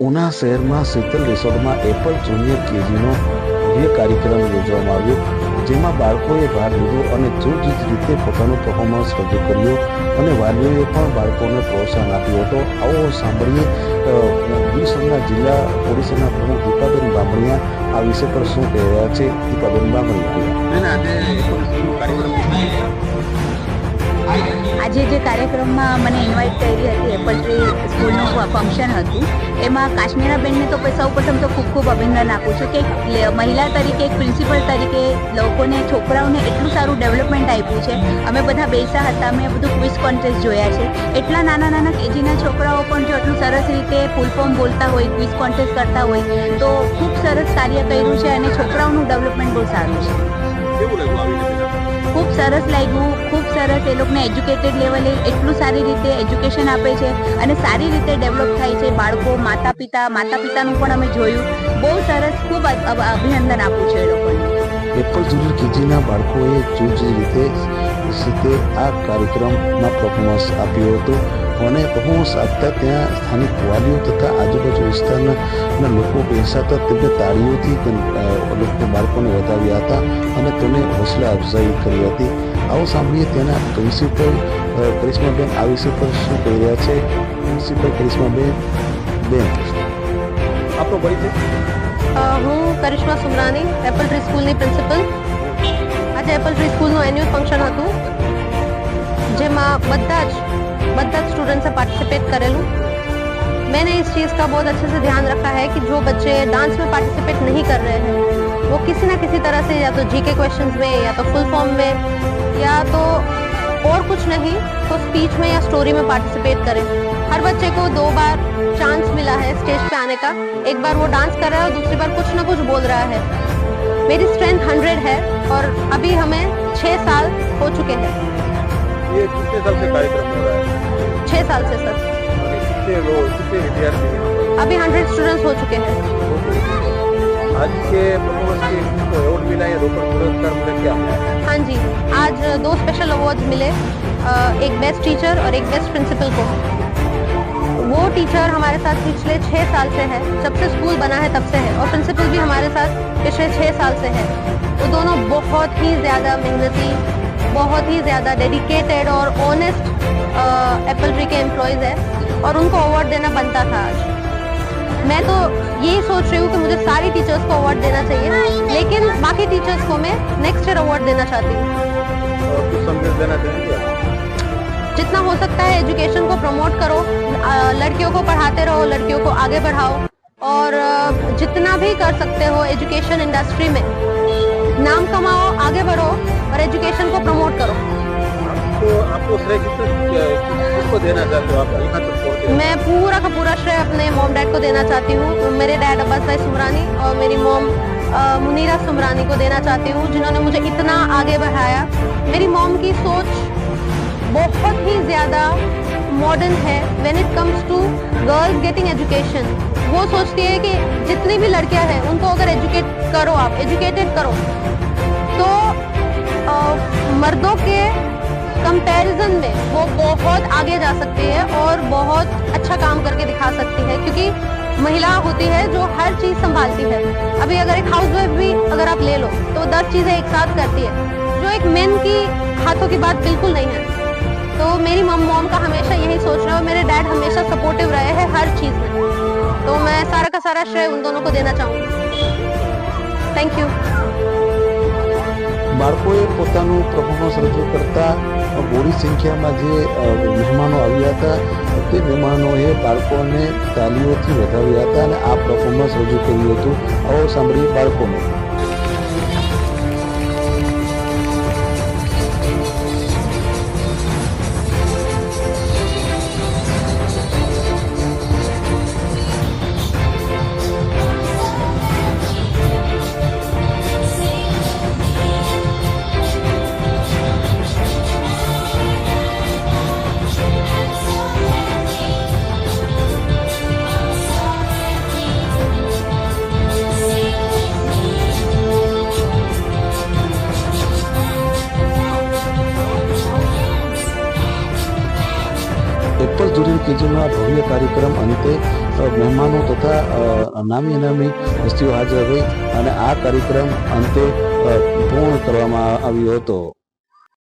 ઉના શહેરમાં શીતલ રિસોર્ટમાં Apple junior કેજીનો ભવ્ય કાર્યક્રમ યોજવામાં આવ્યો જેમાં બાળકોએ ભાગ લીધો અને જૂજ રીતે પોતાનું પરફોર્મન્સ રજૂ કર્યું અને વાલીઓએ પણ બાળકોને પ્રોત્સાહન આપ્યું હતો. આવો સાંભળીએ અ, જિલ્લા પોલીસના પ્રમુખ દીપાબેન બામણીયા આ વિષય પર શું કહી છે. દીપાબેન બામણીયા. જે કાર્યક્રમમાં મને ઇન્વાઇટ કરી હતી એપલ ટ્રી સ્કૂલનું ફંક્શન હતું, એમાં કાશ્મીરાબેનને તો સૌ પ્રથમ તો ખૂબ ખૂબ અભિનંદન આપું છું કે મહિલા તરીકે પ્રિન્સિપલ તરીકે લોકોને, છોકરાઓને એટલું સારું ડેવલપમેન્ટ આપ્યું છે. અમે બધા બેસા હતા, અમે બધું ક્વિઝ કોન્ટેસ્ટ જોયા છે. એટલા નાના નાના કેજીના છોકરાઓ પણ જો એટલું સરસ રીતે ફૂલ ફોર્મ બોલતા હોય ક્વિઝ કોન્ટેસ્ટ કરતા હોય, તો ખૂબ સરસ કાર્ય કર્યું છે અને છોકરાઓનું ડેવલપમેન્ટ બહુ સારું છે. ખૂબ સરસ લાગ્યું, ખૂબ સરસ એ લોકોને એજ્યુકેટેડ લેવલે એટલું સારી રીતે એજ્યુકેશન આપે છે અને સારી રીતે ડેવલપ થાય છે બાળકો માતા પિતા માતા પિતાનું પણ અમે જોયું. બહુ સરસ, ખૂબ અભિનંદન આપું છું એ લોકોને. એપલ જુનિયર કેજીના બાળકોએ જૂજ રીતે રીતે આ કાર્યક્રમમાં પરફોર્મન્સ આપ્યું હતું. અને હું આપતા ત્યાં સ્થાનિક વાલીઓ તથા આજુબાજુ વિસ્તારના લોકો લોકો બેસાતા તેમને તાળીઓથી તેમ- લોકો બાળકોને વધાવ્યા હતા અને તેને હૌસલા અફઝાઈ કરી હતી. આવો સાંભળીએ તેના પ્રિન્સિપલ કરિશ્માબેન આ વિષય પર શું કહી રહ્યા છે. પ્રિન્સિપલ કરિશ્માબેન બેન. આપણો પરિચય હું કરિશ્મા સુમરાની એપલ ટ્રી સ્કૂલની પ્રિન્સિપલ. આજે એપલ ટ્રી સ્કૂલનું એન્યુઅલ ફંક્શન હતું જેમાં બધા જ બધા જ स्टूडेंट्स पार्टिसिपेट करेलू मैंने इस चीज़ का बहुत अच्छे से ध्यान रखा है कि जो बच्चे डांस में पार्टिसिपेट नहीं कर रहे हैं वो किसी ना किसी तरह से या तो जीके क्वेश्चंस में या तो फुल फॉर्म में या तो और कुछ नहीं तो स्पीच में या स्टोरी में पार्टिसिपेट करें हर बच्चे को दो बार चांस मिला है स्टेज पे आने का एक बार वो डांस कर रहा है और दूसरी बार कुछ ना कुछ बोल रहा है मेरी स्ट्रेंथ हंड्रेड है और अभी हमें छः साल हो चुके हैं ये कितने साल से कार्यक्रम हो रहा है? छः साल से सर। कितने लोग कितने विद्यार्थी अभी हंड्रेड स्टूडेंट्स हो चुके हैं। आज के परफॉर्मेंस के अवार्ड मिला है रोकड़ पुरस्कार मिला क्या? हाँ जी आज दो स्पेशल अवार्ड मिले एक बेस्ट टीचर और एक बेस्ट प्रिंसिपल को। वो टीचर हमारे साथ पिछले छः साल से है। जब से स्कूल बना है तब से है। और प्रिंसिपल भी हमारे साथ पिछले छः साल से है। वो दोनों बहुत ही ज़्यादा मेहनती बहुत ही ज़्यादा डेडिकेटेड और ऑनेस्ट एप्पल ट्री के एम्प्लॉयज़ है और उनको अवार्ड देना बनता था आज मैं तो यही सोच रही हूँ कि मुझे सारी टीचर्स को अवार्ड देना चाहिए, लेकिन बाकी टीचर्स को मैं नेक्स्ट ईयर अवार्ड देना चाहती हूँ? जितना हो सकता है एजुकेशन को प्रमोट करो लड़कियों को पढ़ाते रहो, लड़कियों को आगे बढ़ाओ और जितना भी कर सकते हो एजुकेशन इंडस्ट्री में नाम कमाओ आगे बढ़ो और एजुकेशन को प्रमोट करो। आपको आपको श्रेय किसको देना चाहते हो आप? मैं पूरा का पूरा श्रेय अपने मॉम डैड को देना चाहती हूँ। मेरे डैड अब्बास भाई सुमरानी और मेरी मॉम मुनीरा सुमरानी को देना चाहती हूँ जिन्होंने मुझे इतना आगे बढ़ाया। मेरी मॉम की सोच बहुत ही ज़्यादा मॉडर्न है। When it comes to girls getting education वो सोचती है कि जितनी भी लड़कियाँ हैं उनको अगर एजुकेट करो आप एजुकेटेड करो तो अ, मर्दों के कंपैरिजन में वो बहुत आगे जा सकती है और बहुत अच्छा काम करके दिखा सकती है क्योंकि महिला होती है जो हर चीज़ संभालती है। अभी अगर एक हाउस वाइफ भी अगर आप ले लो तो दस चीज़ें एक साथ करती है जो एक मेन की हाथों की बात बिल्कुल नहीं है। तो मेरी मम मॉम का हमेशा यही सोच रहा है और मेरे डैड हमेशा सपोर्टिव रहे हैं हर चीज़ में तो मैं सारा का सारा श्रेय उन दोनों को देना चाहूँगी थैंक यू બાળકોએ પોતાનું પરફોર્મન્સ રજૂ કરતા બોડી સંખ્યામાં જે અ, મહેમાનો આવ્યા હતા તે મહેમાનોએ બાળકોને તાલીઓથી વધાવ્યા હતા અને આ પરફોર્મન્સ રજૂ કર્યું હતું આવો સાંભળીએ બાળકોને કેજીનો ભવ્ય કાર્યક્રમ અંતે મહેમાનો તથા નામી અનામી હસ્તીઓ હાજર રહી અને આ કાર્યક્રમ અંતે પૂર્ણ કરવામાં આવ્યો હતો.